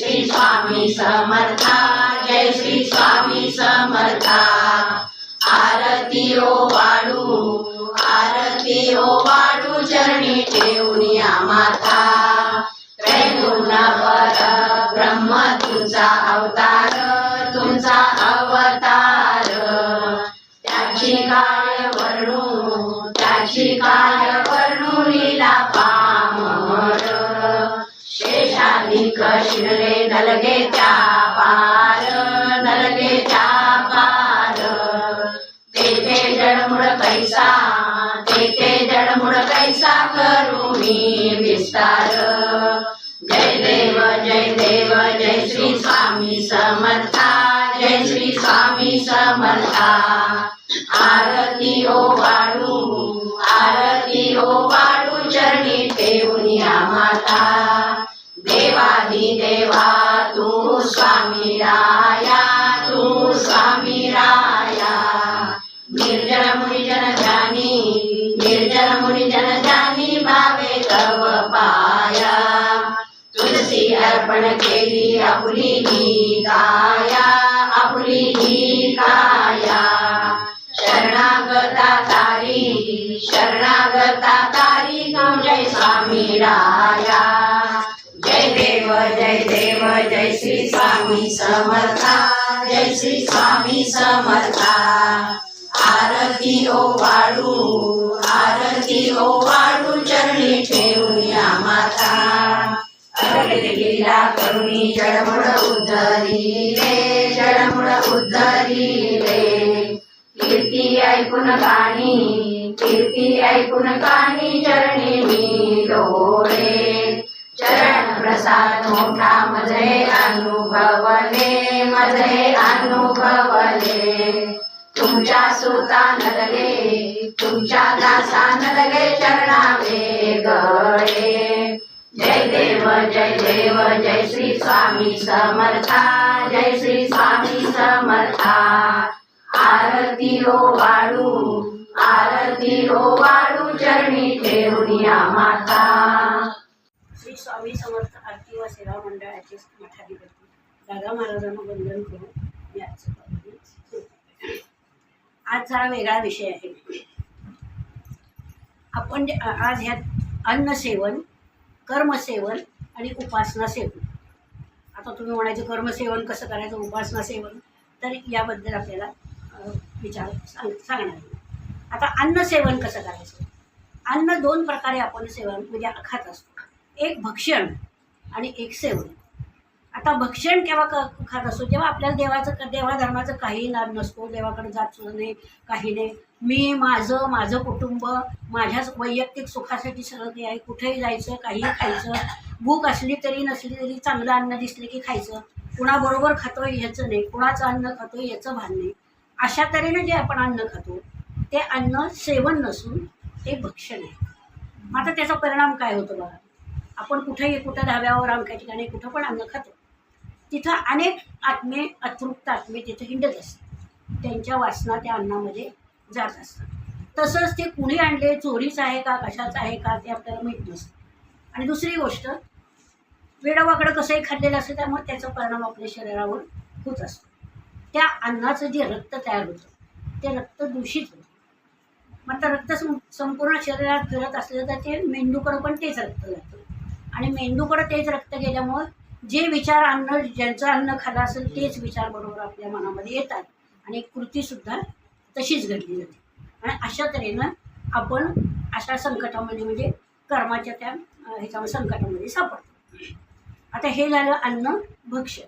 श्री स्वामी समर्था जय श्री स्वामी समर्था. आरती ओ वाडू आरती ओ वाडू चरणी ठेवून या माता त्रैगुण पर ब्रह्म तुझा अवतार तुमचा अवतार. त्याची काय वर्णू त्याची काय शिरले पार पार. तेथे जडमुड कैसा तेथे जडमुड कैसा करू मी विस्तार. जय देव जय देव जय श्री स्वामी समर्था. जय श्री स्वामी समर्था. आरती हो ओ वाडू आरती हो ओ वाडू चरणी ठेवून या माता. देवादी देवा तू स्वामी राया तू स्वामी राया। निर्जन मुनिजन जानी निर्जन मुनिजन जानी भावे तव पाया। तुलसी अर्पण केली आपुली ही काया आपुली ही काया। श्री स्वामी समर्था जय श्री स्वामी समर्था. आरती ओ वाळू आरती ओ वाळू चरणी ठेवून या माता. लीला करुणी जडमुड रे जडमुड रे. कीर्ती ऐकून काणी कीर्ती ऐकून काणी चरणी मी डोळे. चरण प्रसाद मोठा मजे अनुभवले मजे अनुभवले तुमच्या सुता नरगे तुमच्या दासा लगे चरणावे गळे जय देव जय देव जय श्री स्वामी समर्था जय श्री स्वामी समर्था। आरती ओ वाळू आरती ओ वाळू चरणी ठेवून या माता। श्री स्वामी समर्थ आरती व सेवा मंडळाचे मठाधिपती. दादा महाराजांना वंदन करून मी आजचं आज जरा वेगळा विषय आहे. आपण आज ह्यात अन्नसेवन कर्मसेवन आणि उपासना सेवन. आता तुम्ही म्हणायचं कर्मसेवन कसं करायचं उपासना सेवन? तर याबद्दल आपल्याला विचार सांग सांगणार आता आता अन्नसेवन कसं करायचं? अन्न दोन प्रकारे आपण सेवन म्हणजे खात असतो. एक भक्षण आणि एक सेवन आता भक्षण केव्हा क खात असतो? जेव्हा आपल्याला देवाचं देवाधर्माचं काही नाद नसतो देवाकडे जात सुद्धा नाही काही नाही. मी माझं माझं कुटुंब माझ्याच वैयक्तिक सुखासाठी सगळं काही आहे. कुठेही जायचं काहीही खायचं भूक असली तरी नसली तरी चांगलं अन्न दिसलं की खायचं. कुणाबरोबर खातोय ह्याचं नाही. कुणाचं अन्न खातोय याचं भान नाही. अशा तऱ्हेने जे आपण अन्न खातो ते अन्न सेवन नसून ते भक्षण आहे. मग आता त्याचा परिणाम काय होतो बघा? आपण कुठेही कुठं धाब्यावर अमक्या ठिकाणी कुठं पण अन्न खातो. तिथं अनेक आत्मे अतृप्त आत्मे तिथं हिंडत असतात. त्यांच्या वासना त्या अन्नामध्ये जात असतात. तसंच ते कुणी आणले चोरीच आहे का कशाचं आहे का ते आपल्याला माहीत नसतं. आणि दुसरी गोष्ट वेडावाकडं कसंही खाल्लेलं असतं त्यामुळे त्याचा परिणाम आपल्या शरीरावर होत असतो. त्या अन्नाचं जे रक्त तयार होतं ते रक्त दूषित होतं. मग आता रक्त संपूर्ण शरीरात फिरत असलं तर ते मेंदूकडं पण तेच रक्त जातं. आणि मेंदूकडं तेच रक्त गेल्यामुळं जे विचार अन्न ज्यांचं अन्न खाल्लं असेल तेच विचार बरोबर आपल्या मनामध्ये येतात. आणि कृतीसुद्धा तशीच घडली जाते. आणि अशा तऱ्हेनं आपण अशा संकटामध्ये म्हणजे कर्माच्या त्या ह्याच्यामध्ये संकटामध्ये सापडतो. आता हे झालं अन्न भक्ष्य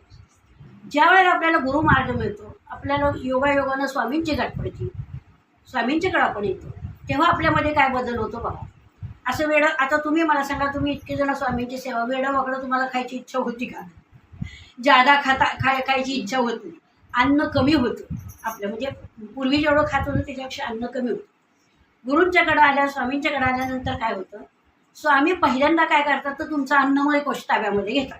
ज्या वेळेला आपल्याला गुरुमार्ग मिळतो आपल्याला योगायोगानं स्वामींची गाठ पडते. स्वामींच्याकडे आपण येतो. तेव्हा आपल्यामध्ये काय बदल होतो बघा. असं वेळ आता तुम्ही मला सांगा तुम्ही इतके जण स्वामींची सेवा वेळं वाकडं तुम्हाला खायची इच्छा होती का? जादा खाता खाय खायची इच्छा होत नाही. अन्न कमी होतं. आपलं म्हणजे पूर्वी जेवढं खात होतं त्याच्यापेक्षा अन्न कमी होतं. गुरूंच्याकडं आल्या स्वामींच्याकडं आल्यानंतर काय होतं? स्वामी पहिल्यांदा काय करतात तर तुमचं अन्नमय कोश ताब्यामध्ये घेतात.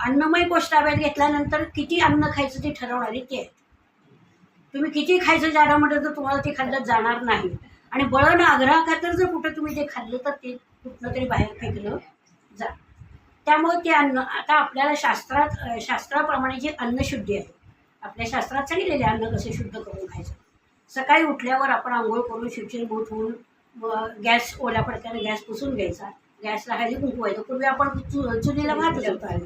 अन्नमय कोश ताब्यात घेतल्यानंतर किती अन्न खायचं ते ठरवणारे ते आहेत. तुम्ही किती खायचं जाणं म्हटलं तर तुम्हाला ते खाल्लं जाणार नाही. आणि बळण आग्रह खातर जर कुठं तुम्ही ते खाल्लं तर ते कुठनं तरी बाहेर फेकलं जा. त्यामुळे ते अन्न आता आपल्याला शास्त्रात शास्त्राप्रमाणे जे अन्नशुद्धी आहे आपल्या शास्त्रात सांगितलेले अन्न कसे शुद्ध करून खायचं. सकाळी उठल्यावर आपण आंघोळ करून शुचिरभूत होऊन गॅस ओल्या पडक्याने गॅस पुसून घ्यायचा. गॅसला हळदी कुंकू व्हायचं पूर्वी आपण चु चुलीला भात होतो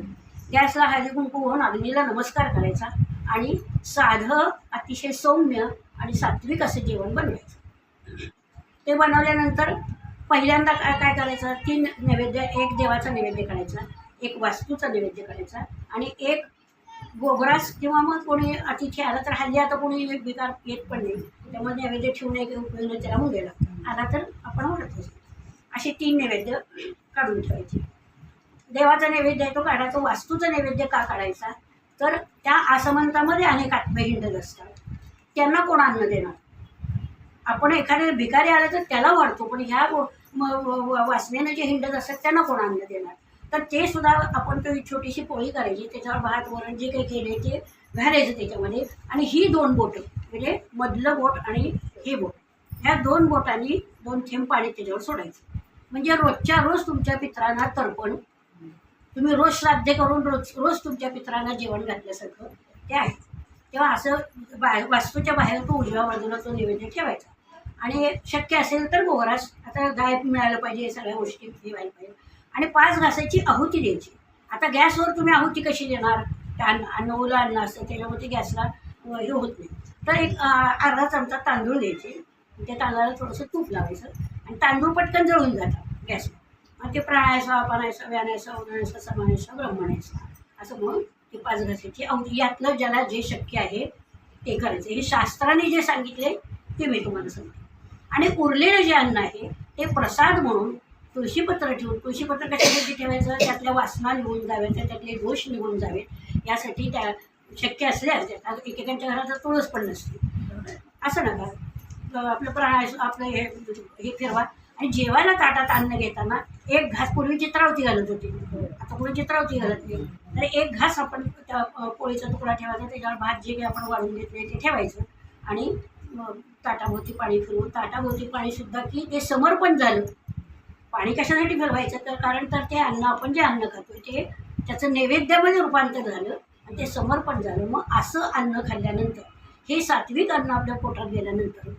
गॅसला हळदी कुंकू होऊन अग्नीला नमस्कार करायचा आणि साधं अतिशय सौम्य आणि सात्विक असं जेवण बनवायचं. ते बनवल्यानंतर पहिल्यांदा काय काय करायचं? तीन नैवेद्य एक देवाचा नैवेद्य करायचा एक वास्तूचा नैवेद्य करायचा आणि एक गोबरास किंवा मग कोणी अतिथी आला तर हल्ली आता कोणी बेकार येत पण नाही. त्यामुळे नैवेद्य ठेवून एक उपयोग नाही त्याला मुंगेला आला तर आपण ओळखतो असे तीन नैवेद्य काढून ठेवायचे. देवाचा नैवेद्य आहे तो काढायचा वास्तूचा नैवेद्य का काढायचा? तर त्या आसमंतामध्ये अनेक आत्महिंडल असतात. त्यांना कोण अन्न देणार? आपण एखाद्या भिकारी आला तर त्याला वाढतो पण ह्या गो- वासनेनं जे हिंडत असतात त्यांना कोण अन्न देणार? तर ते सुद्धा आपण तो छोटीशी पोळी करायची त्याच्यावर भात वरण जे काही केले ते घालायचं त्याच्यामध्ये. आणि ही दोन बोटं म्हणजे मधलं बोट आणि हे बोट. ह्या दोन बोटांनी दोन थेंब पाणी त्याच्यावर सोडायचं. म्हणजे रोजच्या रोज तुमच्या पित्रांना तर्पण. तुम्ही रोज श्राद्ध करून रोज रोज तुमच्या पित्रांना जेवण घातल्यासारखं ते आहे. तेव्हा असं बाहेर वास्तूच्या बाहेर तो उजव्या बाजूला तो नैवेद्य ठेवायचा. आणि शक्य असेल तर गोवरास. आता गाय मिळालं पाहिजे सगळ्या गोष्टी ठेवायला पाहिजे. आणि पाच घासाची आहुती द्यायची. आता गॅसवर तुम्ही आहुती कशी देणार? त्या अन्न अन्न ओलं अन्न असतं त्याच्यामध्ये गॅसला हे होत नाही. तर एक अर्धा चमचा तांदूळ द्यायचे. त्या तांदळाला थोडंसं तूप लावायचं. आणि तांदूळ पटकन जळून जातात गॅसवर. मग ते प्राणायसा अपानायचा व्यानायसा उन्हाळायचा समानायसा ब्रह्मणायसा असं म्हणून ते पाच घासाची अवधी यातलं ज्याला जे शक्य आहे ते करायचं. हे शास्त्राने जे सांगितले ते मी तुम्हाला सांगते. आणि उरलेलं जे अन्न आहे ते प्रसाद म्हणून तुळशीपत्र ठेवून तुळशीपत्र कशासाठी ठेवायचं? त्यातल्या वासना निघून जाव्यात त्यातले दोष निघून जावेत. यासाठी त्या शक्य असल्यास त्या एकेकांच्या घरात तर तुळस पण नसते. असं नका. आपलं प्राण आपलं हे हे फिरवा. आणि जेवायला ताटात अन्न घेताना एक घास पूर्वी चित्रावती घालत होती. आता कोणी चित्रावती घालत नाही. तर एक घास आपण त्या पोळीचा तुकडा ठेवायचा त्याच्यावर भात जे काही आपण वाढून घेतले ते ठेवायचं. आणि ताटाभोवती पाणी फिरवून ताटाभोवती पाणीसुद्धा की ते समर्पण झालं. पाणी कशासाठी फिरवायचं? तर कारण तर ते अन्न आपण जे अन्न खातो ते त्याचं नैवेद्यामध्ये रूपांतर झालं आणि ते समर्पण झालं. मग असं अन्न खाल्ल्यानंतर हे सात्विक अन्न आपल्या पोटात गेल्यानंतर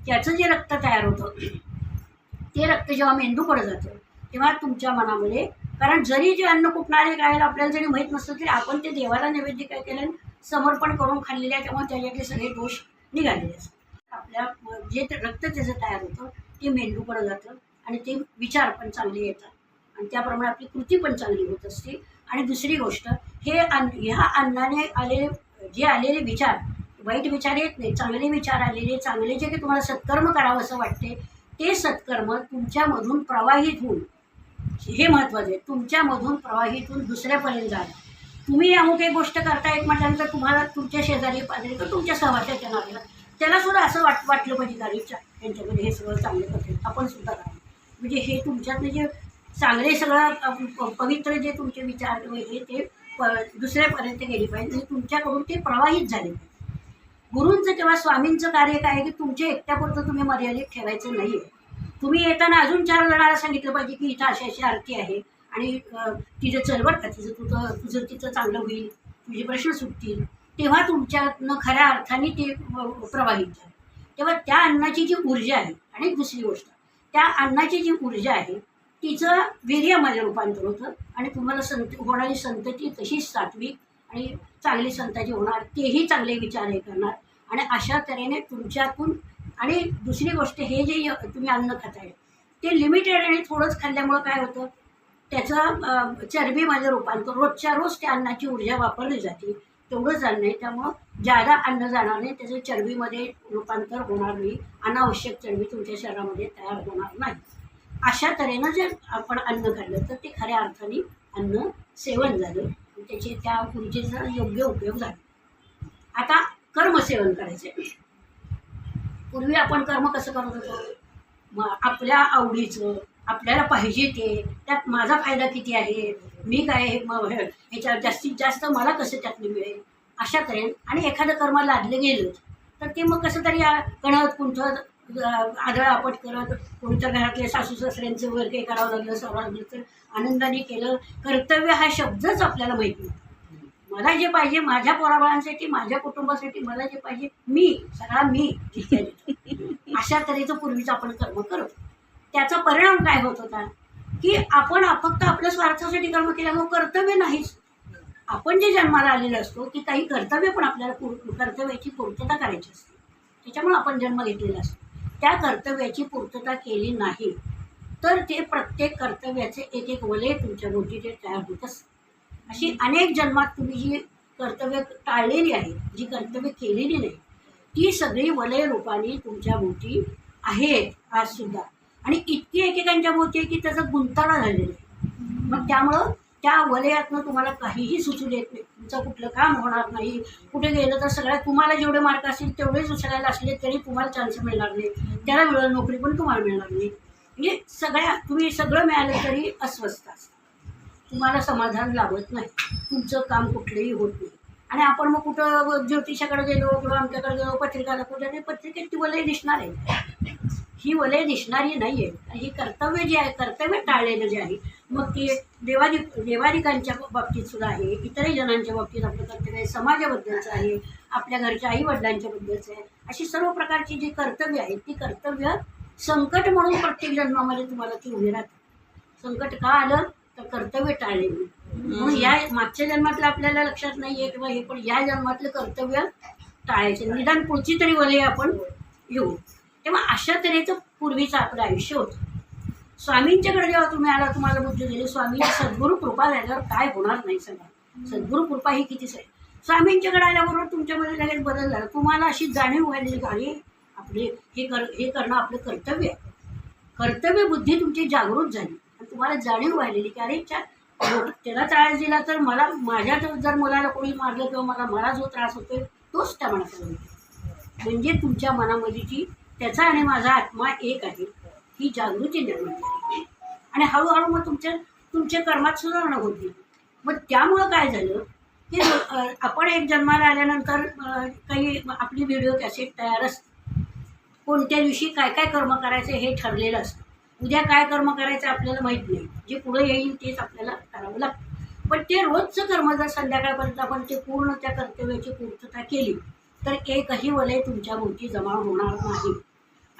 त्याचं जे रक्त तयार होतं ते रक्त जेव्हा मेंदूकडे जातं तेव्हा तुमच्या मनामध्ये कारण जरी जे अन्न कुठणारे काय आपल्याला जरी माहीत नसतं तरी आपण ते देवाला नैवेद्य काय केलं समर्पण करून खाल्लेले आहे त्यामुळे त्याच्यातले सगळे दोष निघालेले असतात आपल्या जे ते रक्त त्याचं तयार होतं ते मेंदूकडे जातं आणि ते विचार पण चांगले येतात. आणि त्याप्रमाणे आपली कृती पण चांगली होत असते. आणि दुसरी गोष्ट हे अन्न ह्या अन्नाने आलेले जे आलेले विचार वाईट विचार येत नाही चांगले विचार आलेले चांगले जे काही तुम्हाला सत्कर्म करावं असं वाटते ते सत्कर्म तुमच्यामधून प्रवाहित होऊन हे महत्त्वाचं आहे तुमच्यामधून प्रवाहित होऊन दुसऱ्यापर्यंत जाणं. तुम्ही अमुक एक गोष्ट करता एक म्हटल्यानंतर तुम्हाला तुमच्या शेजारी पाजारी किंवा तुमच्या सहवासाच्या नावाला त्याला सुद्धा असं वाट वाटलं पाहिजे गाडीच्या त्यांच्यामध्ये हे सगळं चांगलं करते आपण सुद्धा करा म्हणजे हे तुमच्यातलं जे चांगले सगळं पवित्र जे तुमचे विचार हे ते प दुसऱ्यापर्यंत गेले पाहिजे. आणि तुमच्याकडून ते प्रवाहित झाले पाहिजे. गुरूंचं किंवा स्वामींचं कार्य काय आहे की तुमच्या एकट्यापुरतं तुम्ही मर्यादित ठेवायचं नाही आहे तुम्ही येताना अजून चार जणांना सांगितलं पाहिजे की इथं अशी अशी आरती आहे. आणि तिचं चल बरं का तिचं तुझं तुझं तिचं चांगलं होईल तुझे प्रश्न सुटतील तेव्हा तुमच्यातनं खऱ्या अर्थाने ते प्रवाहित झालं. तेव्हा त्या अन्नाची जी ऊर्जा आहे आणि दुसरी गोष्ट त्या अन्नाची जी ऊर्जा आहे तिचं वीर्यामध्ये रूपांतर होतं आणि तुम्हाला संत होणारी संतती तशीच सात्विक आणि चांगली संताची होणार तेही चांगले विचार हे करणार. आणि अशा तऱ्हेने तुमच्यातून आणि दुसरी गोष्ट हे जे तुम्ही अन्न खाताय ते लिमिटेड आणि थोडंच खाल्ल्यामुळं काय होतं? त्याचा चरबीमध्ये रूपांतर रोजच्या रोज त्या अन्नाची ऊर्जा वापरली जाते. तेवढंच अन्न आहे. त्यामुळं जादा अन्न जाणार नाही त्याचं चरबीमध्ये रूपांतर होणार नाही. अनावश्यक चरबी तुमच्या शरीरामध्ये तयार होणार नाही. अशा तऱ्हेनं जर आपण अन्न खाल्लं तर ते खऱ्या अर्थाने अन्न सेवन झालं. त्याचे त्या ऊर्जेचा योग्य उपयोग झाला. आता कर्मसेवन करायचे पूर्वी आपण कर्म कसं करत होतो? मग आपल्या आवडीचं आपल्याला पाहिजे ते. त्यात माझा फायदा किती आहे? मी काय ह्याच्या जास्तीत जास्त मला कसं त्यातनं मिळेल? अशा करेन आणि एखादं कर्म लादलं गेलं तर ते मग कसं तरी कणत कुंठत आदळ आपट करत कोणत्या घरातल्या सासू सासऱ्यांचं वगैरे काही करावं लागलं सर्वांनी लागलं तर आनंदाने केलं. कर्तव्य हा शब्दच आपल्याला माहीत नाही. मला जे पाहिजे माझ्या पोराबाळांसाठी माझ्या कुटुंबासाठी मला जे पाहिजे मी सगळा मी अशा तऱ्हेचं पूर्वीचं आपण कर्म करतो त्याचा परिणाम काय होत होता? की आपण फक्त आपल्या स्वार्थासाठी कर्म केल्यामुळे कर्तव्य नाहीच. आपण जे जन्माला आलेलो असतो की काही कर्तव्य पण आपल्याला पूर कर्तव्याची पूर्तता करायची असते. त्याच्यामुळे आपण जन्म घेतलेला असतो. त्या कर्तव्याची पूर्तता केली नाही तर ते प्रत्येक कर्तव्याचे एक एक वलय तुमच्या भोवती ते तयार होत असतं. अशी अनेक जन्मात तुम्ही जी कर्तव्य टाळलेली आहेत जी कर्तव्य केलेली नाही ती सगळी वलय रूपाने तुमच्या भोवती आहेत आज सुद्धा आणि इतकी एकेकांच्या भोवती आहे की त्याचा गुंताळा झालेला आहे. मग त्यामुळं त्या वलयातनं तुम्हाला काहीही सुचू देत नाही. तुमचं कुठलं काम होणार नाही. कुठे गेलं तर सगळ्या तुम्हाला जेवढे मार्क असतील तेवढेच उचलायला असले तरी तुम्हाला चान्स मिळणार नाही. त्याला मिळेल नोकरी पण तुम्हाला मिळणार नाही. म्हणजे सगळ्या तुम्ही सगळं मिळालं तरी अस्वस्थ असता. तुम्हाला समाधान लाभत नाही. तुमचं काम कुठलंही होत नाही. आणि आपण मग कुठं ज्योतिषाकडे गेलो किंवा आमच्याकडे गेलो पत्रिकाला कुठे नाही पत्रिकेत ती वलय दिसणार आहे. ही वलय दिसणारी नाही आहे आणि ही कर्तव्य जे आहे कर्तव्य टाळलेलं जे आहे मग ते देवादी देवादिकांच्या बाबतीत सुद्धा आहे इतरही जणांच्या बाबतीत आपलं कर्तव्य आहे समाजाबद्दलचं आहे आपल्या घरच्या आई वडिलांच्या बद्दलचं आहे अशी सर्व प्रकारची जी कर्तव्य आहेत ती कर्तव्य संकट म्हणून प्रत्येक जन्मामध्ये तुम्हाला ती उभी राहतात संकट का आलं? तर कर्तव्य टाळले म्हणून या मागच्या जन्मातलं आपल्याला लक्षात नाही आहे किंवा हे पण या जन्मातलं कर्तव्य टाळायचे. निदान पुढची तरी वलय आपण येऊ तेव्हा अशा तऱ्हेचं पूर्वीचं आपलं आयुष्य होतं. स्वामींच्याकडे जेव्हा तुम्ही आला तुम्हाला बुद्धी दिली स्वामींची सद्गुरू कृपा झाल्यावर काय होणार नाही सगळं. सद्गुरू कृपा ही कितीच आहे स्वामींच्याकडे आल्याबरोबर तुमच्यामध्ये लगेच बदल झाला. तुम्हाला अशी जाणीव व्हायला की अरे आपले हे कर हे करणं आपलं कर्तव्य आहे. कर्तव्य बुद्धी तुमची जागृत झाली. आणि तुम्हाला जाणीव व्हायलेली की अरे च्या त्याला त्रास दिला तर मला माझ्या जर मुलाला कोणी मारलं किंवा मला मला जो त्रास होतोय तोच त्या मनाकडे होतो म्हणजे तुमच्या मनामध्ये ती त्याचा आणि माझा आत्मा एक आहे ही जागृती निर्माण झाली. आणि हळूहळू मग तुमच्या तुमच्या कर्मात सुधारणा होती. मग त्यामुळं काय झालं? की आपण एक जन्माला आल्यानंतर काही आपली व्हिडिओ कॅसेट तयार असते. कोणत्या दिवशी काय काय कर्म करायचं हे ठरलेलं असतं. उद्या काय कर्म करायचं आपल्याला माहीत नाही. जे पुढे येईल तेच आपल्याला करावं लागतं. पण ते रोजचं कर्म जर संध्याकाळपर्यंत आपण ते पूर्ण त्या कर्तव्याची पूर्तता केली तर एकही वलय तुमच्या भोवती जमा होणार नाही.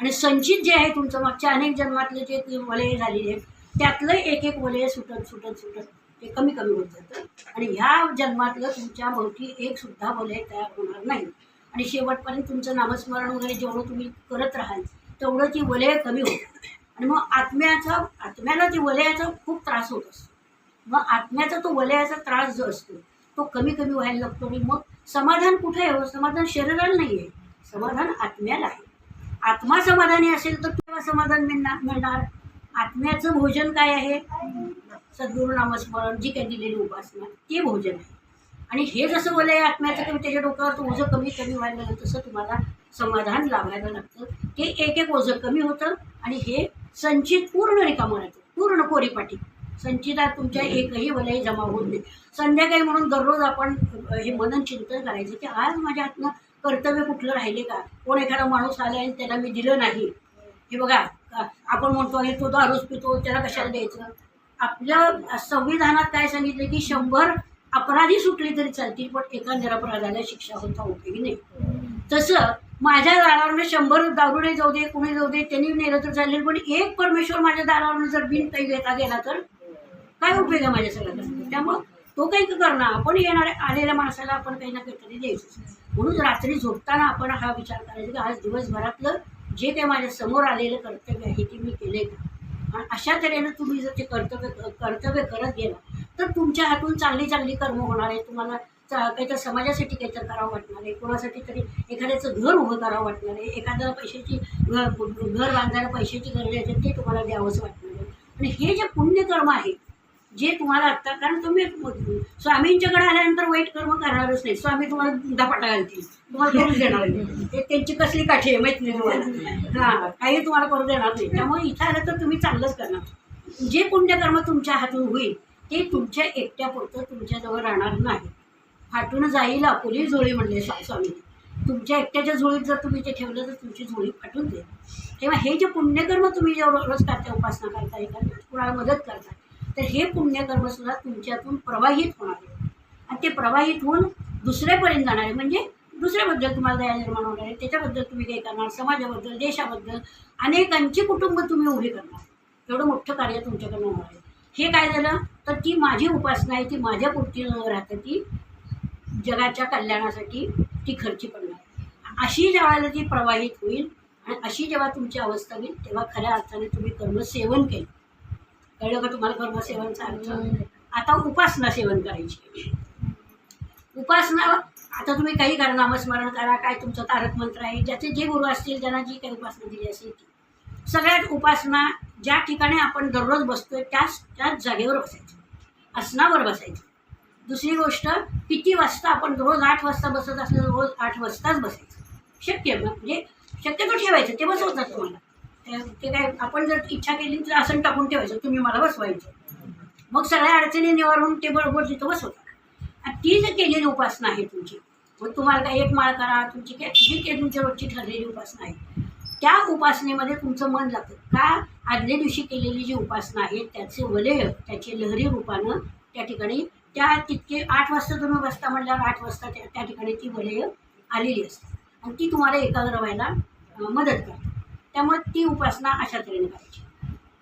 आणि संचित जे आहे तुमचं मागच्या अनेक जन्मातले जे वलय झालेले आहेत त्यातलं एक एक वलय सुटत सुटत सुटत ते कमी कमी होत जातं. आणि ह्या जन्मातलं तुमच्या भोवती एक सुद्धा वलय तयार होणार नाही. आणि शेवटपर्यंत तुमचं नामस्मरण वगैरे जेवढं तुम्ही करत राहाल तेवढं ती वलय कमी होतात आणि मग आत्म्याचा आत्म्याला ती वलयाचा खूप त्रास होत असतो. मग आत्म्याचा तो वलयाचा त्रास जो असतो तो कमी कमी व्हायला लागतो आणि मग समाधान कुठे आहे हो? समाधान शरीराला नाही आहे समाधान आत्म्याला आहे. आत्मा समाधानी असेल तर तुला समाधान मिळणार मिळणार. आत्म्याचं भोजन काय आहे? सद्गुरू नामस्मरण जी काही दिलेली उपासना ते भोजन आहे. आणि हे जसं वलय आत्म्याचं कमी त्याच्या डोक्यावर ओझं कमी कमी व्हायला लागलं तसं तुम्हाला समाधान लाभायला लागतं. ते एक एक ओझं कमी होतं आणि हे संचित पूर्ण रिकामं राहतं. पूर्ण कोरीपाटी संचितात तुमच्या एकही वलय जमा होत नाही. संध्याकाळी म्हणून दररोज आपण हे मनन चिंतन करायचं की आज माझ्या हातनं कर्तव्य कुठलं राहिले का? कोण एखादा माणूस आला आणि त्याला मी दिलं नाही. हे बघा आपण म्हणतो अरे तो दारूच पितो त्याला कशाला द्यायचं? आपल्या संविधानात काय सांगितलं की शंभर अपराधी सुटली तरी चालतील पण एका निरपराधाला शिक्षा होता उपयोगी नाही. तसं माझ्या दारावरनं शंभर दारुडे जाऊ दे कुणी जाऊ दे त्यांनी नेलं तर चालेल पण एक परमेश्वर माझ्या दारावरनं जर बिन काही घेता गेला तर काय उपयोग आहे माझ्या सगळ्यांना त्यामुळं तो काही करणार? आपण येणाऱ्या आलेल्या माणसाला आपण काही ना काहीतरी द्यायचं म्हणून रात्री झोपताना आपण हा विचार करायचा की आज दिवसभरातलं जे काही माझ्यासमोर आलेलं कर्तव्य आहे ते मी केले का? आणि अशा तऱ्हेनं तुम्ही जर ते कर्तव्य कर्तव्य करत गेला तर तुमच्या हातून चांगली चांगली कर्म होणार आहे तुम्हाला काही काहीतरी समाजासाठी काहीतरी करावं वाटणार आहे. कोणासाठी तरी एखाद्याचं घर उभं करावं वाटणार आहे. एखाद्याला पैशाची घर घर बांधायला पैशाची गरज आहे ते तुम्हाला द्यावंच वाटणार आहे. आणि हे जे पुण्यकर्म आहे जे तुम्हाला आत्ता कारण तुम्ही स्वामींच्याकडे आल्यानंतर वाईट कर्म करणारच नाही. स्वामी तुम्हाला धपाटा घालतील. तुम्हाला करूच देणार नाही. ते त्यांची कसली काठी आहे माहीत नाही तुम्हाला. हां काही तुम्हाला करू देणार नाही. त्यामुळे इथं आलं तर तुम्ही चांगलंच करणार. जे पुण्यकर्म तुमच्या हातून होईल ते तुमच्या एकट्यापुरतं तुमच्याजवळ राहणार नाही. फाटून जाईल आपुली झोळी म्हणले स्वामी. तुमच्या एकट्याच्या झोळीत जर तुम्ही ते ठेवलं तर तुमची झोळी फाटून जाईल. तेव्हा हे जे पुण्यकर्म तुम्ही जे रोज करता उपासना करता कुणाला मदत करता तर हे पुण्यकर्मसुद्धा तुमच्यातून प्रवाहित होणार आहे. आणि ते प्रवाहित होऊन दुसऱ्यापर्यंत जाणार आहे. म्हणजे दुसऱ्याबद्दल तुम्हाला दया निर्माण होणार आहे. त्याच्याबद्दल तुम्ही काही करणार? समाजाबद्दल देशाबद्दल अनेकांची कुटुंब तुम्ही उभी करणार. एवढं मोठं कार्य तुमच्याकडनं होणार आहे. हे काय झालं? तर ती माझी उपासना आहे. ती माझ्या पुरती न राहते ती जगाच्या कल्याणासाठी ती खर्ची पडणार अशी ज्या वेळेला ती प्रवाहित होईल आणि अशी जेव्हा तुमची अवस्था होईल तेव्हा खऱ्या अर्थाने तुम्ही कर्मसेवन केलं. कळलं का तुम्हाला सेवन अर्थ आता उपासना सेवन करायची. उपासना आता तुम्ही काही करा नामस्मरण करा काय तुमचं तारक मंत्र आहे ज्याचे जे गुरु असतील ज्यांना जी काही उपासना दिली असेल ती. सगळ्यात उपासना ज्या ठिकाणी आपण दररोज बसतोय त्याच त्याच जागेवर बसायचं. आसनावर बसायचं. दुसरी गोष्ट किती वाजता आपण रोज आठ वाजता बसत असलं रोज आठ वाजताच बसायचं. शक्य म्हणजे शक्यतो ठेवायचं ते बसवतात तुम्हाला. ते- काय आपण जर इच्छा केली तर आसन टाकून ठेवायचं तुम्ही मला बसवायचं. मग सगळ्या अडचणी निवारून ते बरोबर तिथं बसवतात. ती जर केलेली उपासना आहे तुमची मग तुम्हाला काय एक माळ करा तुमची काय जी काही तुमच्या रोजची ठरलेली उपासना आहे त्या उपासनेमध्ये तुमचं मन लागतं. का आदल्या दिवशी केलेली जी उपासना आहे त्याचे वलय त्याचे लहरी रूपानं त्या ठिकाणी त्या तितके आठ वाजता तुम्ही बसता म्हटल्यावर आठ वाजता त्या त्या ठिकाणी ती वलय आलेली असते. आणि ती तुम्हाला एकाग्र व्हायला मदत करते. त्यामुळे ती उपासना अशा तऱ्हेने करायची.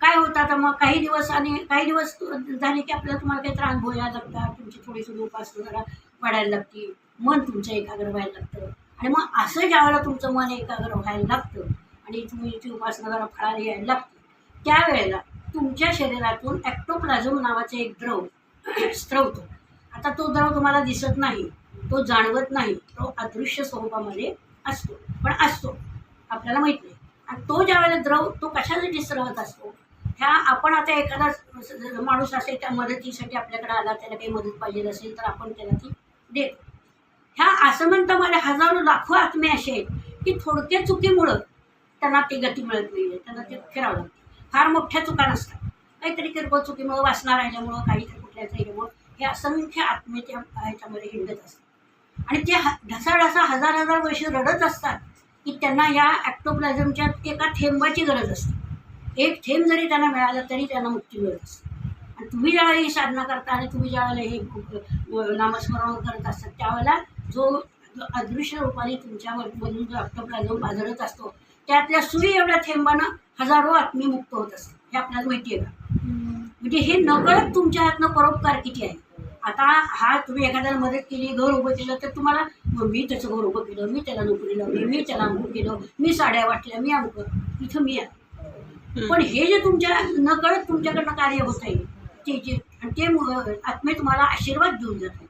काय होतं आता मग काही दिवस आणि काही दिवस झाले की आपल्याला तुम्हाला काही त्रास भोया लागतात. तुमची थोडी थोडी उपासना जरा वाढायला लागते. मन तुमचं एकाग्र व्हायला लागतं. आणि मग असं ज्यावेळेला तुमचं मन एकाग्र व्हायला लागतं आणि तुम्ही ती उपासना जरा फळाला यायला लागते त्यावेळेला तुमच्या शरीरातून ॲक्टोप्लाझम नावाचं एक द्रव स्त्रवतो आता तो द्रव तुम्हाला दिसत नाही तो जाणवत नाही तो अदृश्य स्वरूपामध्ये असतो. पण असतो. आपल्याला माहीत नाही. आणि तो ज्या वेळेला द्रव तो कशासाठी डिस्टर्बत असतो? ह्या आपण आता एखादा माणूस असेल त्या मदतीसाठी आपल्याकडे आला त्याला काही मदत पाहिजे असेल तर आपण त्याला ती देतो. ह्या असं हजारो लाखो आत्मे असे आहेत की थोडक्या चुकीमुळं त्यांना ती गती मिळत नाही त्यांना ते फिरावं लागतं. फार मोठ्या चुका नसतात. काहीतरी किरकोळ चुकीमुळं वासना राहिल्यामुळं काहीतरी कुठल्या ह्याच्यामुळं हे असंख्य आत्मे त्या ह्याच्यामध्ये हिंडत असतात. आणि ते ह ढसाढसा हजार हजार वर्ष रडत असतात. की त्यांना या ॲक्टोप्लाझमच्या एका थेंबाची गरज असते. एक थेंब जरी त्यांना मिळाला तरी त्यांना मुक्ती मिळत असते. आणि तुम्ही ज्यावेळेला ही साधना करता आणि तुम्ही ज्यावेळेला हे नामस्मरण करत असतात त्यावेळेला जो अदृश्य रूपाने तुमच्यावर मधून जो ॲक्टोप्लाझम बाजारत असतो त्यातल्या सुई एवढ्या थेंबानं हजारो आत्मी मुक्त होत असतात. हे आपल्याला माहिती आहे का? म्हणजे हे नकळत तुमच्या हातनं परोपकार किती आहे? आता हा तुम्ही एखाद्याला मदत केली घर उभं केलं तर तुम्हाला मग मी त्याचं घर उभं केलं मी त्याला नोकरी लावली मी त्याला अमुक केलं मी साड्या वाटल्या मी अमुक इथं मी आहे. पण हे जे तुमच्या नकळत तुमच्याकडनं कार्य होत आहे ते जे आणि ते आत्मे तुम्हाला आशीर्वाद देऊन जातात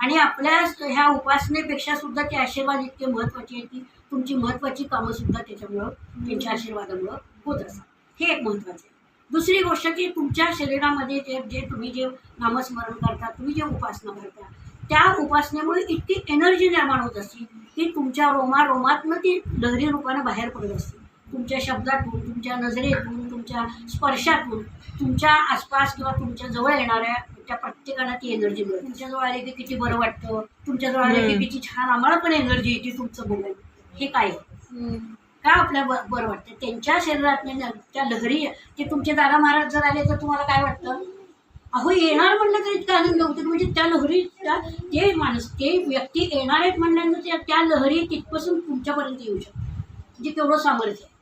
आणि आपल्या ह्या उपासनेपेक्षा सुद्धा ते आशीर्वाद इतके महत्त्वाचे आहेत की तुमची महत्त्वाची कामं सुद्धा त्याच्यामुळं त्यांच्या आशीर्वादामुळं होत असतात. हे एक महत्त्वाचं आहे. दुसरी गोष्ट की तुमच्या शरीरामध्ये जे जे तुम्ही जे नामस्मरण करता तुम्ही जे उपासना करता त्या उपासनेमुळे इतकी एनर्जी निर्माण होत असते की तुमच्या रोमा रोमातनं ती लहरी रूपानं बाहेर पडत असते. तुमच्या शब्दातून तुमच्या नजरेतून तुमच्या स्पर्शातून तुमच्या आसपास किंवा तुमच्या जवळ येणाऱ्या त्या प्रत्येकाला ती एनर्जी मिळते. तुमच्याजवळ आले की किती बरं वाटतं तुमच्याजवळ आले की. किती छान आम्हाला पण एनर्जी येते तुमचं बघून हे काय आहे? का आपल्या ब बरं वाटतं? त्यांच्या शरीरात त्या लहरी ते तुमचे दादा महाराज जर आले तर तुम्हाला काय वाटतं? अहो येणार म्हणलं तर इतका आनंद होतो. म्हणजे त्या लहरी त्या ते माणूस ते व्यक्ती येणार आहेत म्हणल्यानंतर त्या त्या लहरी तिथपासून तुमच्यापर्यंत येऊ शकतात. म्हणजे केवढं सामर्थ्य आहे.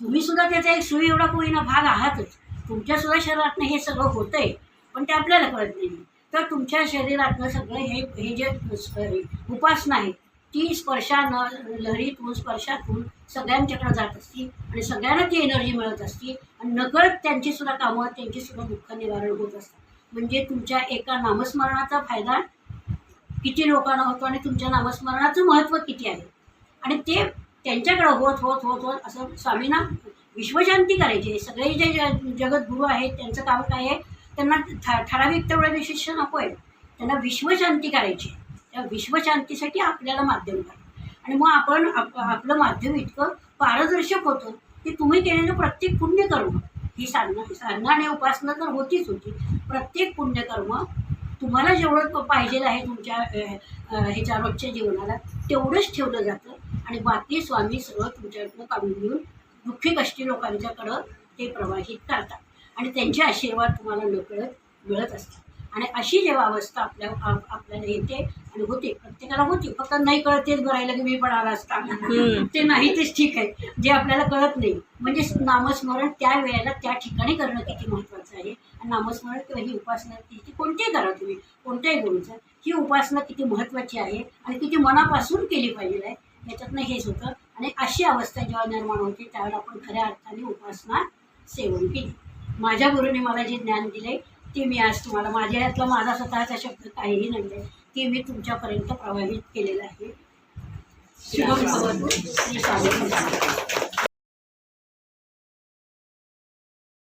तुम्ही सुद्धा त्याचा एक सुई एवढा कोणीना भाग आहातच. तुमच्या सुद्धा शरीरातनं हे सगळं होतंय पण ते आपल्याला कळत नाही. तर तुमच्या शरीरातनं सगळं हे हे जे उपासना आहे ती स्पर्शानं लहरीतून स्पर्शातून सगळ्यांच्याकडे जात असती आणि सगळ्यांना ती एनर्जी मिळत असती आणि नकळत त्यांची सुद्धा कामं त्यांची सुद्धा दुःख निवारण होत असतात. म्हणजे तुमच्या एका नामस्मरणाचा फायदा किती लोकांना होतो आणि तुमच्या नामस्मरणाचं महत्त्व किती आहे? आणि ते त्यांच्याकडे होत होत होत होत असं स्वामींना विश्वशांती करायची आहे. सगळे जे जगद्गुरु जगद्गुरू आहेत त्यांचं काम काय आहे? त्यांना ठराविक तेवढं विशिष्ट नको आहे त्यांना विश्वशांती करायची आहे. त्या विश्वशांतीसाठी आपल्याला माध्यम पाहिजे आणि मग आपण आप आपलं माध्यम इतकं पारदर्शक होतं की तुम्ही केलेलं प्रत्येक पुण्यकर्म ही साधना साधना आणि उपासना तर होतीच होती. प्रत्येक पुण्यकर्म तुम्हाला जेवढं प- पाहिजे आहे तुमच्या ह्याच्या रोजच्या जीवनाला तेवढंच ठेवलं जातं. आणि बाकी स्वामी सगळं तुमच्याकडनं काढून घेऊन दुःखी कष्टी लोकांच्याकडं ते प्रवाहित करतात. आणि त्यांचे आशीर्वाद तुम्हाला नकळत मिळत असतात. आणि अशी जेव्हा अवस्था आपल्या आप- आपल्याला येते आणि होते प्रत्येकाला होती फक्त नाही कळत तेच भरायला की मी पण आला असता. ते नाही तेच ठीक आहे. जे आपल्याला कळत नाही म्हणजे नामस्मरण त्या वेळेला त्या ठिकाणी करणं किती महत्त्वाचं आहे. आणि नामस्मरण किंवा ही उपासना ती कोणतीही करा तुम्ही कोणत्याही गुरुचं ही उपासना किती महत्त्वाची आहे आणि किती मनापासून केली पाहिजे आहे याच्यातनं हेच होतं. आणि अशी अवस्था जेव्हा निर्माण होते त्यावेळेला आपण खऱ्या अर्थाने उपासना सेवन केली. माझ्या गुरुने मला जे ज्ञान दिले ते मी आज तुम्हाला माझ्या यातला माझा स्वतःचा शब्द काहीही नाही आहे ते मी तुमच्यापर्यंत प्रवाहित केलेलं आहे.